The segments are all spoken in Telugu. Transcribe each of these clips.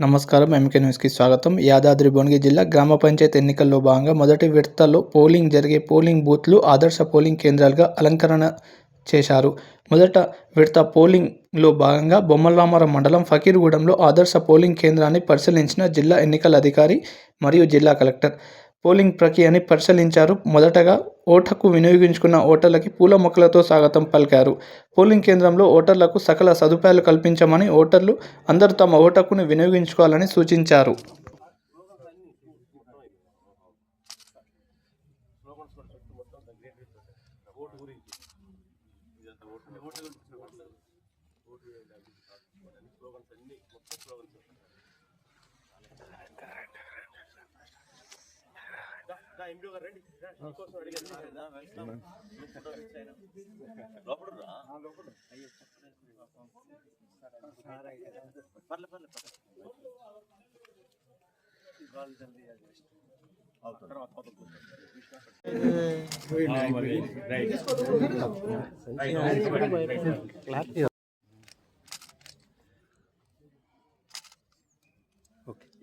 నమస్కారం ఎంకే న్యూస్కి స్వాగతం. యాదాద్రి భువనగిరి జిల్లా గ్రామ పంచాయతీ ఎన్నికల్లో భాగంగా మొదటి విడతలో పోలింగ్ జరిగే పోలింగ్ బూత్లు ఆదర్శ పోలింగ్ కేంద్రాలుగా అలంకరణ చేశారు. మొదట విడత పోలింగ్లో భాగంగా బొమ్మలరామారం మండలం ఫకీర్గూడెంలో ఆదర్శ పోలింగ్ కేంద్రాన్ని పరిశీలించిన జిల్లా ఎన్నికల అధికారి మరియు జిల్లా కలెక్టర్ పోలింగ్ ప్రక్రియని పరిశీలించారు. మొదటగా ఓటకు వినియోగించుకున్న ఓటర్లకి పూల మొక్కలతో స్వాగతం పలికారు. పోలింగ్ కేంద్రంలో ఓటర్లకు సకల సదుపాయాలు కల్పించమని ఓటర్లు అందరూ తమ ఓటు వినియోగించుకోవాలని సూచించారు. ఇంకెవరైనా వేసి వచ్చారా సామాన్య ఓటర్ మన బాబు మన సీక్రెట్గా పిల్లలు ఓటేసి ఓటేసి ఇచ్చినాం. ఓకే.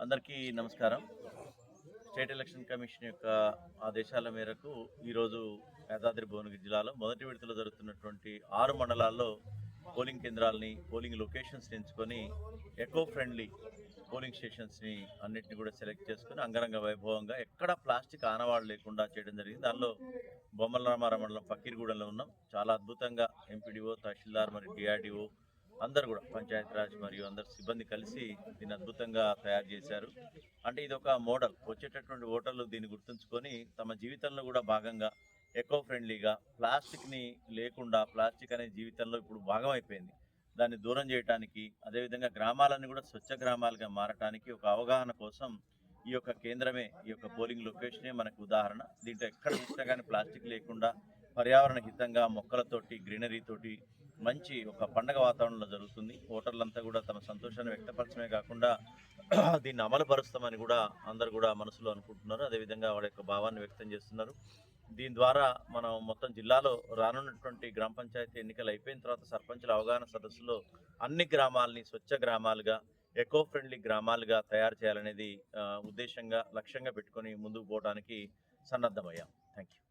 అందరికీ నమస్కారం. స్టేట్ ఎలక్షన్ కమిషన్ యొక్క ఆదేశాల మేరకు ఈరోజు యాదాద్రి భువనగిరి జిల్లాలో మొదటి విడతలో జరుగుతున్నటువంటి ఆరు మండలాల్లో పోలింగ్ కేంద్రాలని పోలింగ్ లొకేషన్స్ ఎంచుకొని ఎకో ఫ్రెండ్లీ పోలింగ్ స్టేషన్స్ని అన్నింటినీ కూడా సెలెక్ట్ చేసుకొని అంగరంగ వైభవంగా ఎక్కడ ప్లాస్టిక్ ఆనవాళ్ళు లేకుండా చేయడం జరిగింది. దానిలో బొమ్మల రామారావు మండలం ఫకీర్గూడెంలో ఉన్నాం. చాలా అద్భుతంగా ఎంపీడీఓ తహసీల్దార్ మరియు డిఆర్డిఓ అందరు కూడా పంచాయతీరాజ్ మరియు అందరు సిబ్బంది కలిసి దీన్ని అద్భుతంగా తయారు చేశారు. అంటే ఇది ఒక మోడల్. వచ్చేటటువంటి ఓటర్లు దీన్ని గుర్తుంచుకొని తమ జీవితంలో కూడా భాగంగా ఎకో ఫ్రెండ్లీగా ప్లాస్టిక్ని లేకుండా ప్లాస్టిక్ అనే జీవితంలో ఇప్పుడు భాగం అయిపోయింది దాన్ని దూరం చేయడానికి అదేవిధంగా గ్రామాలన్నీ కూడా స్వచ్ఛ గ్రామాలుగా మారటానికి ఒక అవగాహన కోసం ఈ యొక్క కేంద్రమే ఈ యొక్క పోలింగ్ లొకేషనే మనకు ఉదాహరణ. దీంట్లో ఎక్కడ చూసినా కానీ ప్లాస్టిక్ లేకుండా పర్యావరణ హితంగా మొక్కలతోటి గ్రీనరీతోటి మంచి ఒక పండగ వాతావరణంలో జరుగుతుంది. ఓటర్లంతా కూడా తమ సంతోషాన్ని వ్యక్తపరచమే కాకుండా దీన్ని అమలుపరుస్తామని కూడా అందరు కూడా మనసులో అనుకుంటున్నారు. అదేవిధంగా వాళ్ళ యొక్క భావాన్ని వ్యక్తం చేస్తున్నారు. దీని ద్వారా మనం మొత్తం జిల్లాలో రానున్నటువంటి గ్రామ పంచాయతీ ఎన్నికలు అయిపోయిన తర్వాత సర్పంచుల అవగాహన సదస్సులో అన్ని గ్రామాలని స్వచ్ఛ గ్రామాలుగా ఎకో ఫ్రెండ్లీ గ్రామాలుగా తయారు చేయాలనేది ఉద్దేశంగా లక్ష్యంగా పెట్టుకొని ముందుకు పోవడానికి సన్నద్ధమయ్యాం. Thank you